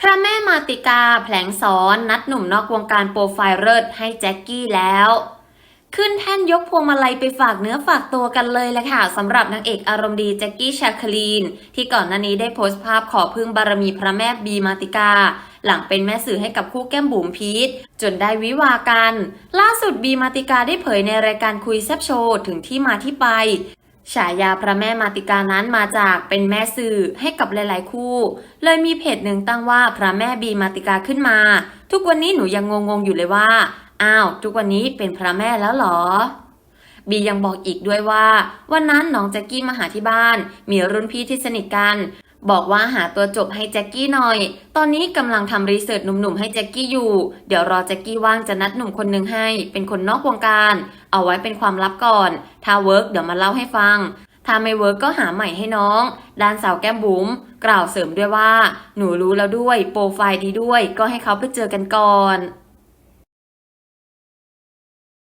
พระแม่มาติกาแผลงสอนนัดหนุ่มนอกวงการโปรไฟล์เลิศให้แจ็คกี้แล้ว ขึ้นแท่นยกพวงมาลัยไปฝากเนื้อฝากตัวกันเลยแหละค่ะสำหรับนางเอกอารมณ์ดีแจ็คกี้ชาคลีน ที่ก่อนหน้านี้ได้โพสต์ภาพขอพึ่งบารมีพระแม่บีมาติกา หลังเป็นแม่สื่อให้กับคู่แก้มบุ๋มพีทจนได้วิวากัน ล่าสุดบีมาติกาได้เผยในรายการคุยแซบโชว์ถึงที่มาที่ไป ฉายาพระแม่มาติกานั้นมาจากเป็นแม่สื่อให้กับหลายๆคู่ เลยมีเพจหนึ่งตั้งว่าพระแม่บีมาติกาขึ้นมา ทุกวันนี้หนูยังงงๆอยู่เลยว่า อ้าว ทุกวันนี้เป็นพระแม่แล้วเหรอ บียังบอกอีกด้วยว่า วันนั้นน้องแจ็กกี้มาหาที่บ้าน มีรุ่นพี่ที่สนิทกัน บอกว่าหาตัวจบให้แจ็คกี้หน่อย ตอนนี้กำลังทำรีเสิร์ชหนุ่มๆให้แจ็คกี้อยู่ เดี๋ยวรอแจ็คกี้ว่างจะนัดหนุ่มคนหนึ่งให้ เป็นคนนอกวงการ เอาไว้เป็นความลับก่อน ถ้าเวิร์กเดี๋ยวมาเล่าให้ฟัง ถ้าไม่เวิร์กก็หาใหม่ให้น้อง ด้านสาวแก้มบุ๋มกล่าวเสริมด้วยว่า หนูรู้แล้วด้วย โปรไฟล์ดีด้วย ก็ให้เขาไปเจอกันก่อน